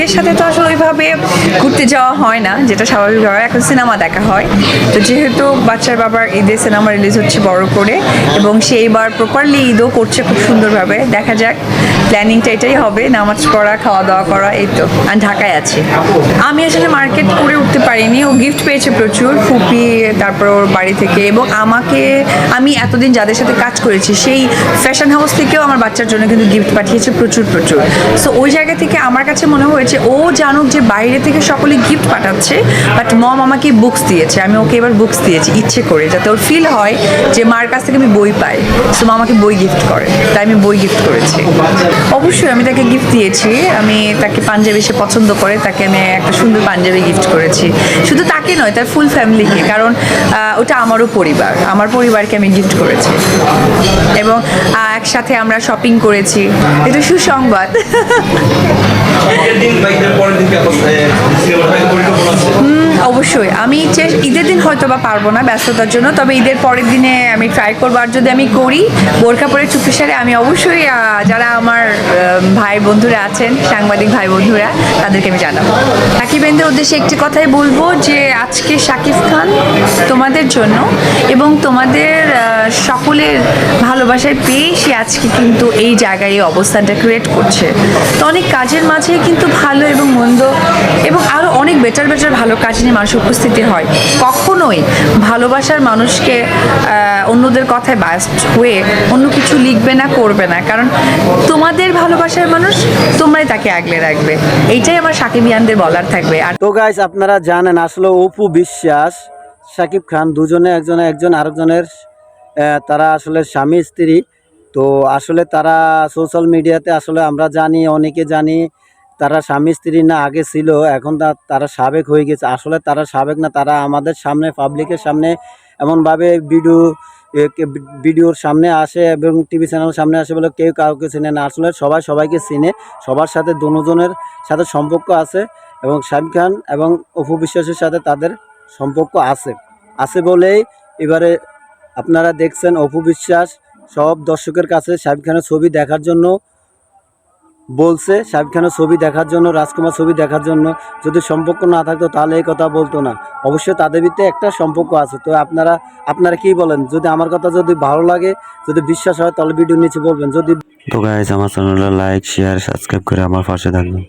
ঈদের সাথে তো আসলে ওইভাবে ঘুরতে যাওয়া হয় না, যেটা স্বাভাবিকভাবে এখন সিনেমা দেখা হয়। তো যেহেতু বাচ্চার বাবার ঈদের সিনেমা রিলিজ হচ্ছে বড় করে, এবং সে এবার প্রপারলি ঈদও করছে খুব সুন্দরভাবে। দেখা যাক প্ল্যানিংটা এটাই হবে, নামাজ পড়া খাওয়া দাওয়া করা, এই তো। আর ঢাকায় আছে। আমি আসলে মার্কেট করে উঠতে পারিনি, ও গিফট পেয়েছে প্রচুর, ফুপি, তারপর ওর বাড়ি থেকে, এবং আমাকে, আমি এতদিন যাদের সাথে কাজ করেছি, সেই ফ্যাশন হাউস থেকেও আমার বাচ্চার জন্য কিন্তু গিফট পাঠিয়েছে প্রচুর প্রচুর। সো ওই জায়গা থেকে আমার কাছে মনে হয়েছে ও জানুক যে বাইরে থেকে সকলে গিফট পাঠাচ্ছে বাট মম আমাকে বুকস দিয়েছে, আমি ওকে এবার বুকস দিয়েছি, ইচ্ছে করে, যাতে ওর ফিল হয় যে মার কাছ থেকে আমি বই পাই। সো মা আমাকে বই গিফট করে, তাই আমি বই গিফট করেছি। অবশ্যই আমি তাকে গিফট দিয়েছি, আমি তাকে পাঞ্জাবি সে পছন্দ করে, তাকে আমি একটা সুন্দর পাঞ্জাবি গিফট করেছি। শুধু তাকে নয়, তার ফুল ফ্যামিলিকে কারণ ওটা আমারও পরিবার, আমার পরিবারকে আমি গিফট করেছি। এবং একসাথে আমরা শপিং করেছি। এটা সুসংবাদ। অবশ্যই। আমি ঈদের দিন হয়তো বা পারব না ব্যস্ততার জন্য, তবে ঈদের পরের দিনে আমি ট্রাই করব। আর যদি আমি করি বোরখা পরে চুপি সারে, আমি অবশ্যই যারা আমার ভাই বন্ধুরা আছেন, সাংবাদিক ভাই বন্ধুরা, তাদেরকে আমি জানাব। সাকিবেনদের উদ্দেশ্যে একটি কথাই বলব যে, আজকে শাকিব খান তোমাদের জন্য এবং তোমাদের সকলের ভালোবাসায় পেয়ে সে আজকে কিন্তু এই জায়গায় এই অবস্থানটা ক্রিয়েট করছে। তো অনেক কাজের মাঝে কিন্তু ভালো এবং মন্দ এবং আরও অনেক বেটার বেটার ভালো কাজ নিয়ে মানুষ উপস্থিতি হয়। কখনোই ভালোবাসার মানুষকে অন্যদের কথায় বাস্ট হয়ে অন্য কিছু লিখবে না, করবে না। কারণ তোমাদের ভালোবাসার মানুষ তোমরাই তাকে আগলে রাখবে। এইটাই আমার সাকিবিয়ানদের বলার থাকবে। আর তো গাইস আপনারা জানেন আসলে অপু বিশ্বাস শাকিব খান দুজনে, একজনে, একজন, আরেকজনের তারা আসলে স্বামী, স্ত্রী। তো আসলে তারা সোশ্যাল মিডিয়াতে আসলে আমরা জানি, অনেকে জানি তারা স্বামী, স্ত্রী না, আগে ছিল, এখন তারা সাবেক হয়ে গেছে। আসলে তারা সাবেক না, তারা আমাদের সামনে পাবলিকের সামনে এমনভাবে ভিডিও ভিডিওর সামনে আসে এবং টিভি চ্যানেলের সামনে আসে বলে কেউ কাউকে চেনে না। আসলে সবাই সবাইকে চিনে, সবার সাথে দুজনের সাথে সম্পর্ক আছে এবং শাহিদ খান এবং অপু বিশ্বাসের সাথে তাদের সম্পর্ক আছে। আছে বলেই এবারে আপনারা দেখছেন অপু বিশ্বাস সব দর্শকের কাছে শাহিদ খানের ছবি দেখার জন্য বলছে শাহিদ খানের ছবি দেখার জন্য, রাজকুমার ছবি দেখার জন্য। যদি সম্পর্ক না থাকতো তাহলে এই কথা বলতো না। অবশ্যই তাদের ভিতরে একটা সম্পর্ক আছে। তো আপনারা আপনারা কি বলেন? যদি আমার কথা যদি ভালো লাগে, যদি বিশ্বাস হয় তাহলে ভিডিও নিচে বলবেন। যদি তো গাইজ আমার চ্যানেলটা লাইক শেয়ার সাবস্ক্রাইব করে আমার পাশে থাকবেন।